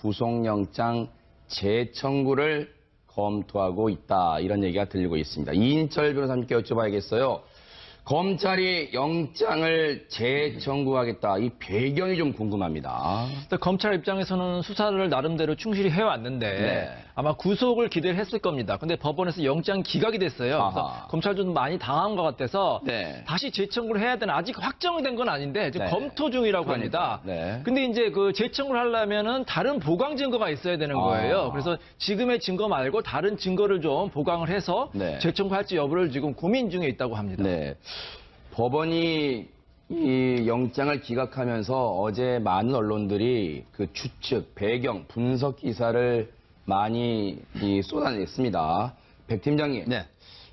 구속영장 재청구를 검토하고 있다. 이런 얘기가 들리고 있습니다. 이인철 변호사님께 여쭤봐야겠어요. 검찰이 영장을 재청구하겠다. 이 배경이 좀 궁금합니다. 검찰 입장에서는 수사를 나름대로 충실히 해왔는데 네. 아마 구속을 기대를 했을 겁니다. 근데 법원에서 영장 기각이 됐어요. 그래서. 검찰도 좀 많이 당한 것 같아서 네. 다시 재청구를 해야 되나 아직 확정이 된 건 아닌데 네. 검토 중이라고 그러니까, 합니다. 네. 근데 이제 그 재청구를 하려면은 다른 보강 증거가 있어야 되는 아. 거예요. 그래서 지금의 증거 말고 다른 증거를 좀 보강을 해서 네. 재청구할지 여부를 지금 고민 중에 있다고 합니다. 네. 법원이 이 영장을 기각하면서 어제 많은 언론들이 그 추측, 배경, 분석 기사를 많이 이 쏟아냈습니다. 백 팀장님. 네.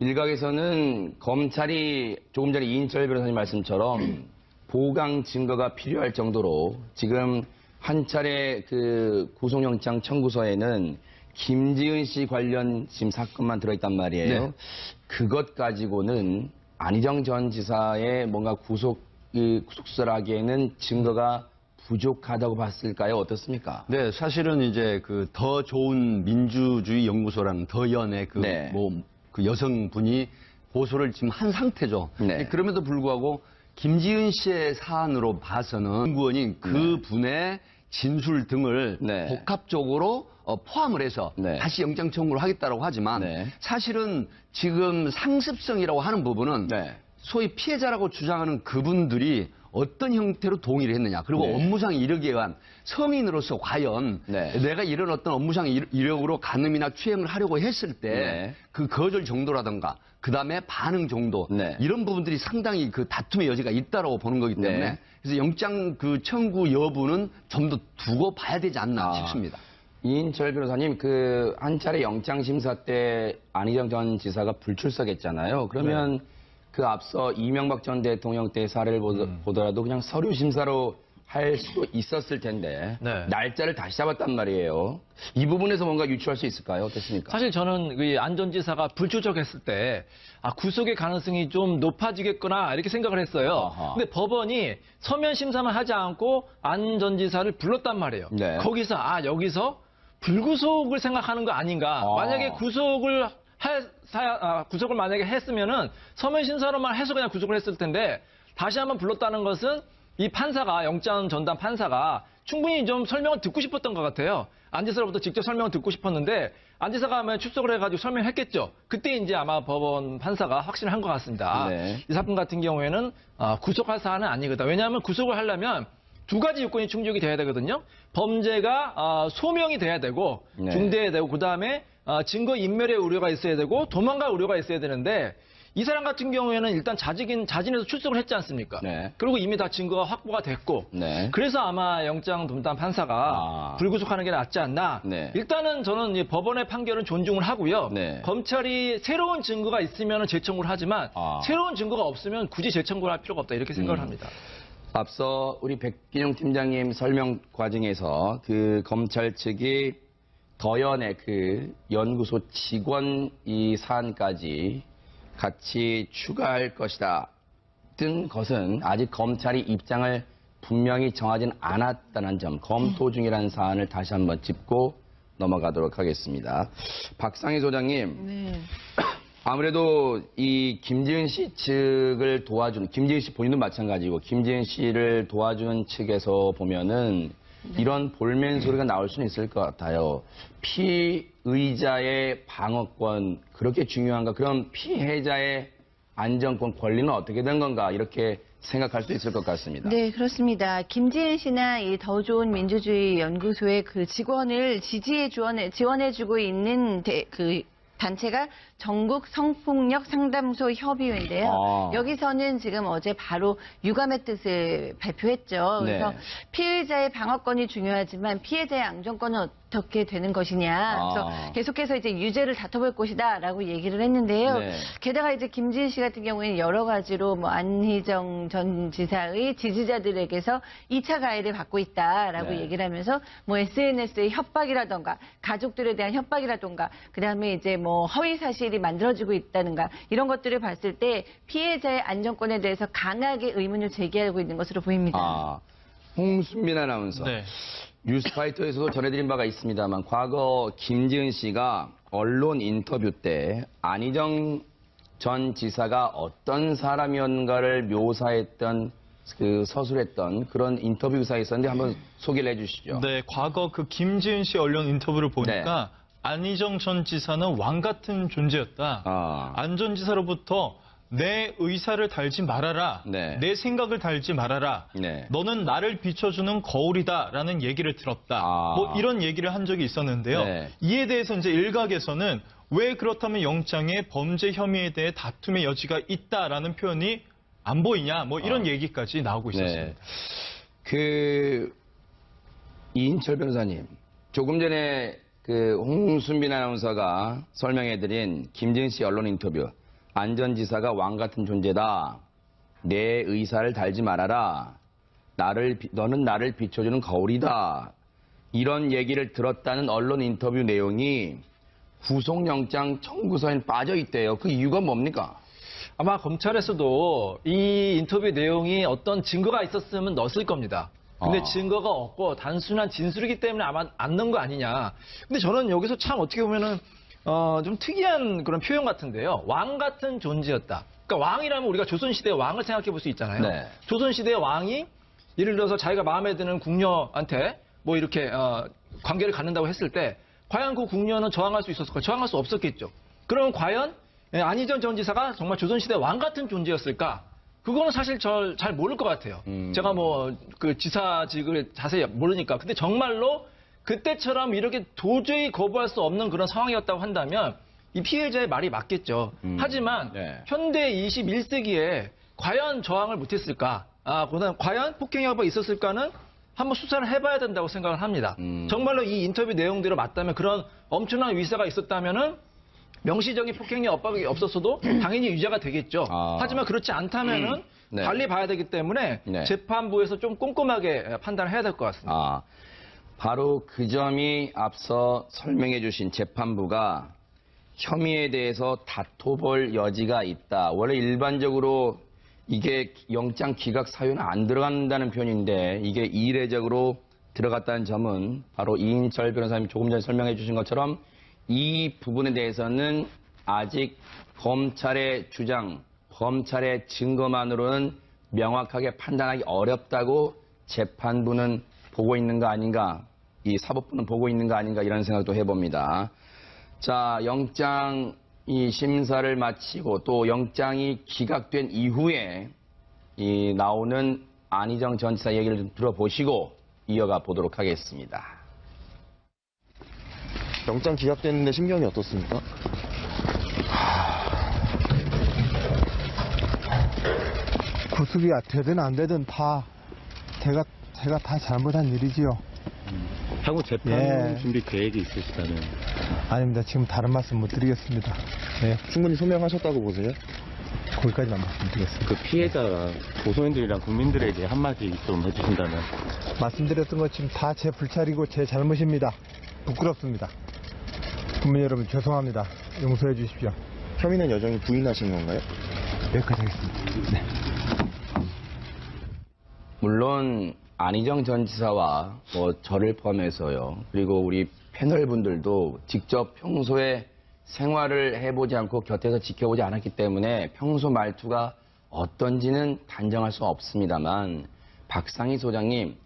일각에서는 검찰이 조금 전에 이인철 변호사님 말씀처럼 보강 증거가 필요할 정도로 지금 한 차례 그 구속영장 청구서에는 김지은 씨 관련 지금 사건만 들어있단 말이에요. 네. 그것 가지고는 안희정 전 지사의 뭔가 구속 이 구속수사를 하기에는 증거가 부족하다고 봤을까요? 어떻습니까? 네, 사실은 이제 그 더 좋은 민주주의 연구소라는 더연의 그 네. 뭐그 여성분이 고소를 지금 한 상태죠. 네. 그럼에도 불구하고 김지은 씨의 사안으로 봐서는 연구원이 그 분의 진술 등을 네. 복합적으로 어, 포함을 해서 네. 다시 영장 청구를 하겠다라고 하지만 네. 사실은 지금 상습성이라고 하는 부분은 네. 소위 피해자라고 주장하는 그분들이 어떤 형태로 동의를 했느냐. 그리고 네. 업무상 이력에 의한 성인으로서 과연 네. 내가 이런 어떤 업무상 일- 이력으로 간음이나 추행을 하려고 했을 때 네. 그 거절 정도라든가 그 다음에 반응 정도 네. 이런 부분들이 상당히 그 다툼의 여지가 있다라고 보는 거기 때문에 네. 그래서 영장 그 청구 여부는 좀 더 두고 봐야 되지 않나 아. 싶습니다. 이인철 변호사님, 그, 한 차례 영장 심사 때 안희정 전 지사가 불출석했잖아요. 그러면 네. 그 앞서 이명박 전 대통령 때 사례를 음. 보더라도 그냥 서류 심사로 할 수도 있었을 텐데, 네. 날짜를 다시 잡았단 말이에요. 이 부분에서 뭔가 유추할 수 있을까요? 어떻습니까? 사실 저는 그 안전지사가 불출석했을 때 아, 구속의 가능성이 좀 높아지겠구나 이렇게 생각을 했어요. 아하. 근데 법원이 서면 심사만 하지 않고 안전 지사를 불렀단 말이에요. 네. 거기서 아 여기서 불구속을 생각하는 거 아닌가. 아. 만약에 구속을 할 사- 아, 구속을 만약에 했으면은 서면 심사로만 해서 그냥 구속을 했을 텐데 다시 한번 불렀다는 것은 이 판사가 영장 전담 판사가 충분히 좀 설명을 듣고 싶었던 것 같아요. 안 지사로부터 직접 설명을 듣고 싶었는데 안 지사가 하면 출석을 해가지고 설명했겠죠. 그때 이제 아마 법원 판사가 확신을 한 것 같습니다. 네. 이 사건 같은 경우에는 아, 구속할 사안은 아니거든. 왜냐하면 구속을 하려면 두 가지 요건이 충족이 돼야 되거든요. 범죄가 아, 소명이 돼야 되고 네. 중대해야 되고 그 다음에 증거 인멸의 우려가 있어야 되고 도망갈 우려가 있어야 되는데 이 사람 같은 경우에는 일단 자진 자진해서 출석을 했지 않습니까? 네. 그리고 이미 다 증거가 확보가 됐고 네. 그래서 아마 영장 dom단 판사가 아. 불구속하는 게 낫지 않나. 네. 일단은 저는 이 법원의 판결은 존중을 하고요. 네. 검찰이 새로운 증거가 있으면 재청구를 하지만 아. 새로운 증거가 없으면 굳이 재청구를 할 필요가 없다 이렇게 생각을 음. 합니다. 앞서 우리 백gin영 팀장님 설명 과정에서 그 검찰 측이 더연의 그 연구소 직원 이 사안까지 같이 추가할 것이다 뜬 것은 아직 검찰이 입장을 분명히 정하진 않았다는 점 검토 중이라는 사안을 다시 한번 짚고 넘어가도록 하겠습니다. 박상희 소장님 네. 아무래도 이 김지은 씨 측을 도와준 김지은 씨 본인도 마찬가지고 김지은 씨를 도와준 측에서 보면은 이런 볼멘 소리가 나올 수는 있을 것 같아요. 피의자의 방어권 그렇게 중요한가? 그럼 피해자의 안전권 권리는 어떻게 된 건가? 이렇게 생각할 수 있을 것 같습니다. 네, 그렇습니다. 김지은 씨나 이 더 좋은 민주주의 연구소의 그 직원을 지지해 주원해, 지원해주고 있는 대- 그 단체가 전국 성폭력 상담소 협의회인데요. 아. 여기서는 지금 어제 바로 유감의 뜻을 발표했죠. 네. 그래서 피의자의 방어권이 중요하지만 피해자의 안전권은 어떻게 되는 것이냐. 그래서 아. 계속해서 이제 유죄를 다퉈볼 것이다라고 얘기를 했는데요. 네. 게다가 이제 김지은 씨 같은 경우에는 여러 가지로 뭐 안희정 전 지사의 지지자들에게서 2차 가해를 받고 있다라고 네. 얘기를 하면서 뭐 SNS의 협박이라던가 가족들에 대한 협박이라던가 그다음에 이제 뭐 허위 사실이 만들어지고 있다는가 이런 것들을 봤을 때 피해자의 안전권에 대해서 강하게 의문을 제기하고 있는 것으로 보입니다. 아, 홍순민 아나운서. 네. 뉴스파이터에서도 전해드린 바가 있습니다만 과거 김지은 씨가 언론 인터뷰 때 안희정 전 지사가 어떤 사람이었는가를 묘사했던 그 서술했던 그런 인터뷰 기사가 있었는데 한번 소개를 해주시죠. 네, 과거 그 김지은 씨 언론 인터뷰를 보니까 안희정 전 지사는 왕 같은 존재였다. 아. 안전 지사로부터 내 의사를 달지 말아라. 네. 내 생각을 달지 말아라. 네. 너는 나를 비춰주는 거울이다라는 얘기를 들었다. 아. 뭐 이런 얘기를 한 적이 있었는데요. 네. 이에 대해서 이제 일각에서는 왜 그렇다면 영장에 범죄 혐의에 대해 다툼의 여지가 있다라는 표현이 안 보이냐. 뭐 이런 얘기까지 나오고 있었습니다. 네. 그 이인철 변호사님 조금 전에 그 홍순빈 아나운서가 설명해드린 김지은 씨 언론 인터뷰. 안전지사가 왕 같은 존재다. 내 의사를 달지 말아라. 나를 비- 너는 나를 비춰주는 거울이다. 이런 얘기를 들었다는 언론 인터뷰 내용이 구속영장 청구서에 빠져 있대요. 그 이유가 뭡니까? 아마 검찰에서도 이 인터뷰 내용이 어떤 증거가 있었으면 넣었을 겁니다. 근데 아. 증거가 없고 단순한 진술이기 때문에 아마 안 넣은 거 아니냐. 근데 저는 여기서 참 어떻게 보면은 어, 좀 특이한 그런 표현 같은데요. 왕 같은 존재였다. 그러니까 왕이라면 우리가 조선시대의 왕을 생각해 볼 수 있잖아요. 네. 조선시대의 왕이 예를 들어서 자기가 마음에 드는 궁녀한테 뭐 이렇게 어, 관계를 갖는다고 했을 때 과연 그 궁녀는 저항할 수 있었을까? 저항할 수 없었겠죠. 그러면 과연 예, 안희정 전 지사가 정말 조선시대 왕 같은 존재였을까? 그거는 사실 저잘 모를 것 같아요. 음. 제가 뭐 그 지사직을 자세히 모르니까. 근데 정말로 그때처럼 이렇게 도저히 거부할 수 없는 그런 상황이었다고 한다면 이 피해자의 말이 맞겠죠. 음. 하지만 네. 현대 21세기에 과연 저항을 못했을까? 아, 과연 폭행 여부가 있었을까는 한번 수사를 해봐야 된다고 생각을 합니다. 음. 정말로 이 인터뷰 내용대로 맞다면 그런 엄청난 위사가 있었다면은 명시적인 폭행력 압박이 없었어도 당연히 유죄가 되겠죠. 아. 하지만 그렇지 않다면은 네. 달리 봐야 되기 때문에 네. 재판부에서 좀 꼼꼼하게 판단을 해야 될 것 같습니다. 아, 바로 그 점이 앞서 설명해 주신 재판부가 혐의에 대해서 다퉈볼 여지가 있다. 원래 일반적으로 이게 영장 기각 사유는 안 들어간다는 표현인데 이게 이례적으로 들어갔다는 점은 바로 이인철 변호사님이 조금 전에 설명해 주신 것처럼 이 부분에 대해서는 아직 검찰의 주장, 검찰의 증거만으로는 명확하게 판단하기 어렵다고 재판부는 보고 있는 거 아닌가, 이 사법부는 보고 있는 거 아닌가 이런 생각도 해봅니다. 자, 영장 이 심사를 마치고 또 영장이 기각된 이후에 이 나오는 안희정 전 지사 얘기를 좀 들어보시고 이어가 보도록 하겠습니다. 영장 기각됐는데 심경이 어떻습니까? 구속이 되든 안 되든 다 제가 제가 다 잘못한 일이지요. 향후 재판 예. 준비 계획이 있으시다는 아닙니다. 지금 다른 말씀 못 드리겠습니다. 네, 충분히 소명하셨다고 보세요? 거기까지만 말씀드리겠습니다. 그 피해자가 고소인들이랑 국민들에게 한마디 좀 해주신다면 말씀드렸던 것 지금 다 제 불찰이고 제 잘못입니다. 부끄럽습니다. 국민 여러분 죄송합니다. 용서해 주십시오. 혐의는 여전히 부인하시는 건가요? 여기까지 하겠습니다. 네. 물론 안희정 전 지사와 뭐 저를 포함해서요. 그리고 우리 패널 분들도 직접 평소에 생활을 해보지 않고 곁에서 지켜보지 않았기 때문에 평소 말투가 어떤지는 단정할 수 없습니다만 박상희 소장님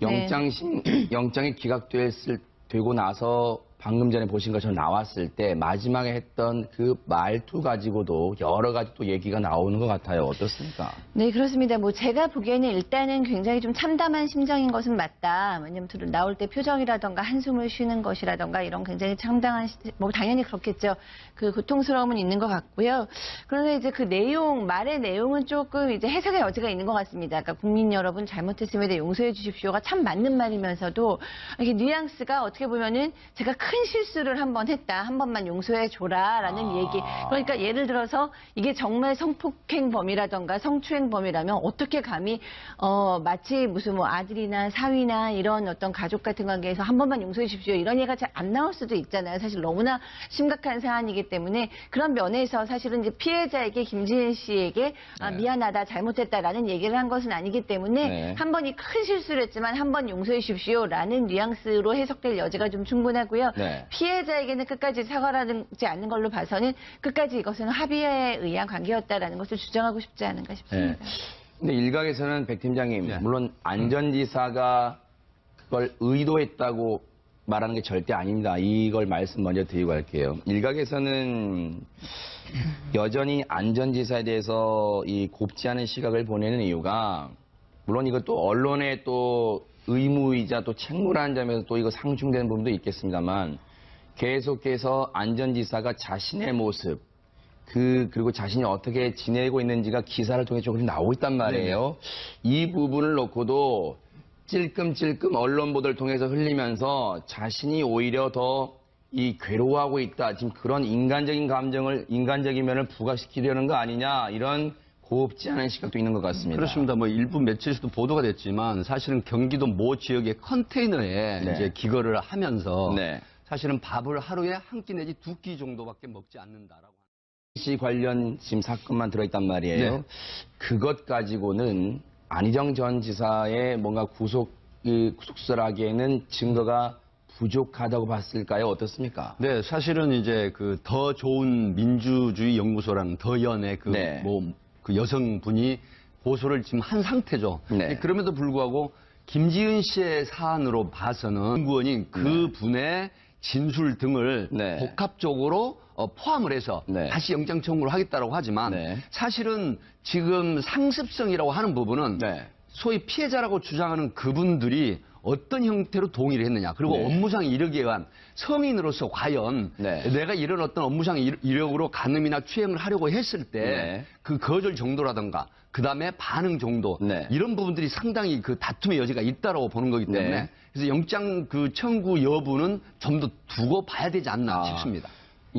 영장 심 영장이 기각됐을 되고 나서 방금 전에 보신 것처럼 나왔을 때 마지막에 했던 그 말투 가지고도 여러 가지 또 얘기가 나오는 것 같아요. 어떻습니까? 네, 그렇습니다. 뭐 제가 보기에는 일단은 굉장히 좀 참담한 심정인 것은 맞다. 왜냐면 들- 나올 때 표정이라던가 한숨을 쉬는 것이라던가 이런 굉장히 참담한 시- 뭐 당연히 그렇겠죠. 그 고통스러움은 있는 것 같고요. 그런데 이제 그 내용 말의 내용은 조금 이제 해석의 여지가 있는 것 같습니다. 그러니까 국민 여러분 잘못했음에 대해 용서해 주십시오가 참 맞는 말이면서도 이게 뉘앙스가 어떻게 보면은 제가 큰 실수를 한 번 했다. 한 번만 용서해 줘라라는 아. 얘기. 그러니까 예를 들어서 이게 정말 성폭행범이라던가 성추행범이라면 어떻게 감히 어 마치 무슨 뭐 아들이나 사위나 이런 어떤 가족 같은 관계에서 한 번만 용서해 주십시오. 이런 얘기가 잘 안 나올 수도 있잖아요. 사실 너무나 심각한 사안이기 때문에 그런 면에서 사실은 이제 피해자에게 김지은 씨에게 아, 네. 미안하다 잘못했다라는 얘기를 한 것은 아니기 때문에 네. 한 번이 큰 실수를 했지만 한 번 용서해 주십시오라는 뉘앙스로 해석될 여지가 좀 충분하고요. 네. 피해자에게는 끝까지 사과하지 않는 걸로 봐서는 끝까지 이것은 합의에 의한 관계였다라는 것을 주장하고 싶지 않은가 네. 싶습니다. 근데 일각에서는 백 팀장님, 네. 물론 안전지사가 그걸 의도했다고 말하는 게 절대 아닙니다. 이걸 말씀 먼저 드리고 갈게요. 일각에서는 여전히 안전지사에 대해서 이 곱지 않은 시각을 보내는 이유가 물론 이것도 언론의 또 의무이자 또 책무라는 점에서 또 이거 상충되는 부분도 있겠습니다만 계속해서 안전지사가 자신의 모습 그 그리고 자신이 어떻게 지내고 있는지가 기사를 통해 조금 나오고 있단 말이에요. 이 부분을 놓고도 찔끔찔끔 언론 보도를 통해서 흘리면서 자신이 오히려 더 이 괴로워하고 있다. 지금 그런 인간적인 감정을 인간적인 면을 부각시키려는 거 아니냐 이런 곱지 않은 시각도 있는 것 같습니다. 그렇습니다. 뭐 일부 매체에서도 보도가 됐지만 사실은 경기도 모 지역의 컨테이너에 네. 이제 기거를 하면서 네. 사실은 밥을 하루에 한 끼 내지 두 끼 정도밖에 먹지 않는다라고. 씨 관련 지금 사건만 들어있단 말이에요. 네. 그것 가지고는 안희정 전 지사의 뭔가 구속 이 구속수사를 하기에는 증거가 부족하다고 봤을까요? 어떻습니까? 네, 사실은 이제 그 더 좋은 민주주의 연구소라는 더연의 그 네. 뭐그 여성분이 고소를 지금 한 상태죠. 네. 그럼에도 불구하고 김지은 씨의 사안으로 봐서는 연구원이 그 분의 진술 등을 네. 복합적으로 어, 포함을 해서 네. 다시 영장 청구를 하겠다고 하지만 네. 사실은 지금 상습성이라고 하는 부분은 네. 소위 피해자라고 주장하는 그분들이 어떤 형태로 동의를 했느냐. 그리고 네. 업무상 이르기에 관한 성인으로서 과연 네. 내가 이런 어떤 업무상 일- 이력으로 간음이나 추행을 하려고 했을 때 네. 그 거절 정도라든가 그 다음에 반응 정도 네. 이런 부분들이 상당히 그 다툼의 여지가 있다라고 보는 거기 때문에 네. 그래서 영장 그 청구 여부는 좀 더 두고 봐야 되지 않나 아. 싶습니다.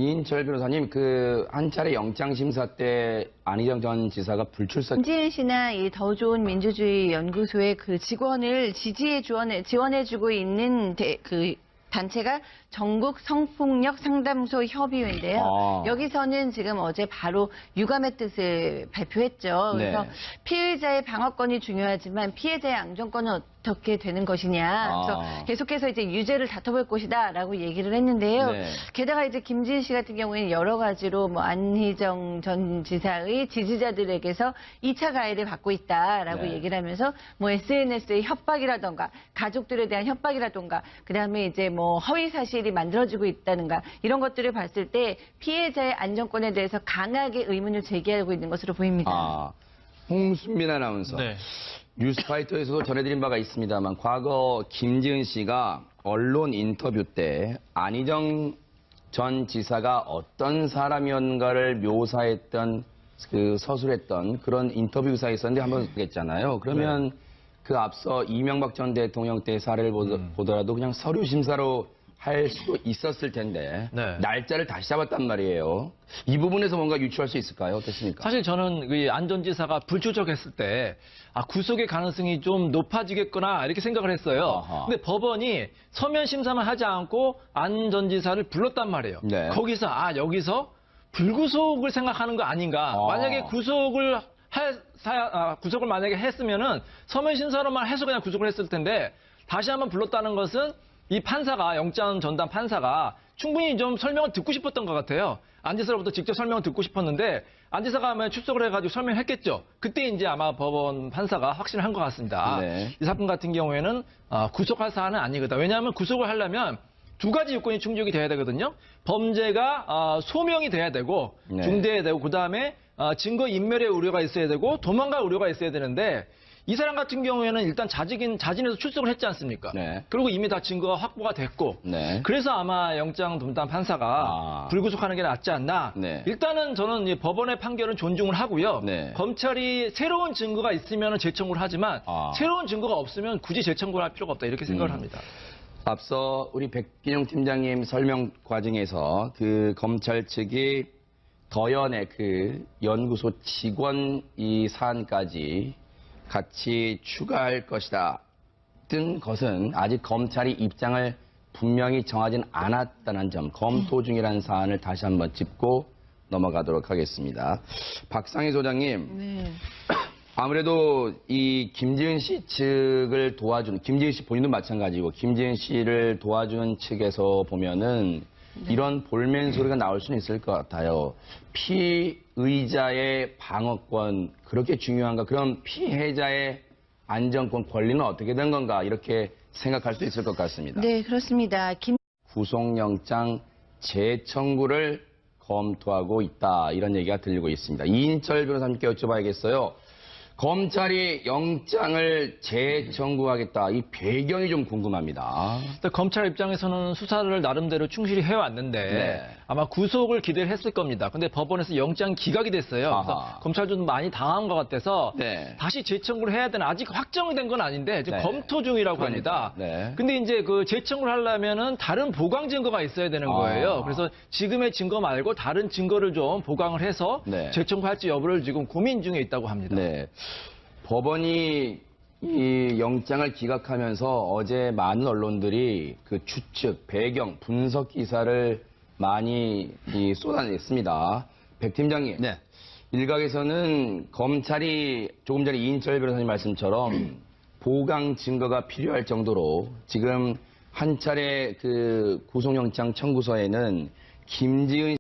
이인철 변호사님, 그 한 차례 영장 심사 때 안희정 전 지사가 불출석 김지은 씨나 이 더 좋은 민주주의 연구소의 그 직원을 지지해 주원해 지원해주고 있는 대- 그 단체가 전국 성폭력 상담소 협의회인데요. 아. 여기서는 지금 어제 바로 유감의 뜻을 발표했죠. 네. 그래서 피의자의 방어권이 중요하지만 피해자의 안전권은 어떻게 되는 것이냐. 그래서 아. 계속해서 이제 유죄를 다퉈볼 것이다라고 얘기를 했는데요. 네. 게다가 이제 김지은 씨 같은 경우에는 여러 가지로 뭐 안희정 전 지사의 지지자들에게서 2차 가해를 받고 있다라고 네. 얘기를 하면서 뭐 SNS의 협박이라던가 가족들에 대한 협박이라던가 그다음에 이제 뭐 허위 사실이 만들어지고 있다는가 이런 것들을 봤을 때 피해자의 안전권에 대해서 강하게 의문을 제기하고 있는 것으로 보입니다. 아, 홍순민 아나운서. 네. 뉴스파이터에서도 전해드린 바가 있습니다만 과거 김지은 씨가 언론 인터뷰 때 안희정 전 지사가 어떤 사람이었는가를 묘사했던 그 서술했던 그런 인터뷰 기사가 있었는데 한번 보겠잖아요. 그러면 그 앞서 이명박 전 대통령 때 사례를 보더- 보더라도 그냥 서류 심사로 할 수도 있었을 텐데 네. 날짜를 다시 잡았단 말이에요. 이 부분에서 뭔가 유추할 수 있을까요? 어떻습니까? 사실 저는 이 안전지사가 불출석했을 때 아, 구속의 가능성이 좀 높아지겠구나 이렇게 생각을 했어요. 아하. 근데 법원이 서면 심사만 하지 않고 안전지사를 불렀단 말이에요. 네. 거기서 아 여기서 불구속을 생각하는 거 아닌가? 아. 만약에 구속을 할 사- 아, 구속을 만약에 했으면은 서면 심사로만 해서 그냥 구속을 했을 텐데 다시 한번 불렀다는 것은 이 판사가 영장 전담 판사가 충분히 좀 설명을 듣고 싶었던 것 같아요. 안지사로부터 직접 설명을 듣고 싶었는데 안지사가 아마 출석을 해가지고 설명했겠죠. 그때 이제 아마 법원 판사가 확신을 한 것 같습니다. 아, 네. 이 사건 같은 경우에는 아, 구속할 사안은 아니거든. 왜냐하면 구속을 하려면 두 가지 요건이 충족이 돼야 되거든요. 범죄가 아, 소명이 돼야 되고 네. 중대해야 되고 그 다음에 증거 인멸의 우려가 있어야 되고 도망갈 우려가 있어야 되는데 이 사람 같은 경우에는 일단 자직인 자진해서 출석을 했지 않습니까? 네. 그리고 이미 다 증거가 확보가 됐고 네. 그래서 아마 영장 dom단 판사가 아. 불구속하는 게 낫지 않나. 네. 일단은 저는 이 법원의 판결은 존중을 하고요. 네. 검찰이 새로운 증거가 있으면 재청구를 하지만 아. 새로운 증거가 없으면 굳이 재청구를 할 필요가 없다 이렇게 생각을 음. 합니다. 앞서 우리 백gin용 팀장님 설명 과정에서 그 검찰 측이 더연의 그 연구소 직원 이 사안까지 같이 추가할 것이다. 뜬 것은 아직 검찰이 입장을 분명히 정하진 않았다는 점, 검토 중이라는 사안을 다시 한번 짚고 넘어가도록 하겠습니다. 박상희 소장님, 네. 아무래도 이 김지은 씨 측을 도와주는 김지은 씨 본인도 마찬가지고 김지은 씨를 도와주는 측에서 보면은 이런 볼멘 소리가 나올 수는 있을 것 같아요. 피의자의 방어권 그렇게 중요한가? 그럼 피해자의 안전권 권리는 어떻게 된 건가? 이렇게 생각할 수 있을 것 같습니다. 네, 그렇습니다. 김 구속영장 재청구를 검토하고 있다 이런 얘기가 들리고 있습니다. 이인철 변호사님께 여쭤봐야겠어요. 검찰이 영장을 재청구하겠다 이 배경이 좀 궁금합니다. 검찰 입장에서는 수사를 나름대로 충실히 해왔는데 네. 아마 구속을 기대를 했을 겁니다. 근데 법원에서 영장 기각이 됐어요. 그래서 검찰도 좀 많이 당한 것 같아서 네. 다시 재청구를 해야 되나 아직 확정된 건 아닌데 지금 네. 검토 중이라고 그러니까, 합니다. 네. 근데 이제 그 재청구를 하려면은 다른 보강 증거가 있어야 되는 아. 거예요. 그래서 지금의 증거 말고 다른 증거를 좀 보강을 해서 네. 재청구할지 여부를 지금 고민 중에 있다고 합니다. 네. 법원이 이 영장을 기각하면서 어제 많은 언론들이 그 추측, 배경, 분석 기사를 많이 이 쏟아냈습니다. 백 팀장님. 네. 일각에서는 검찰이 조금 전에 이인철 변호사님 말씀처럼 보강 증거가 필요할 정도로 지금 한 차례 그 구속영장 청구서에는 김지은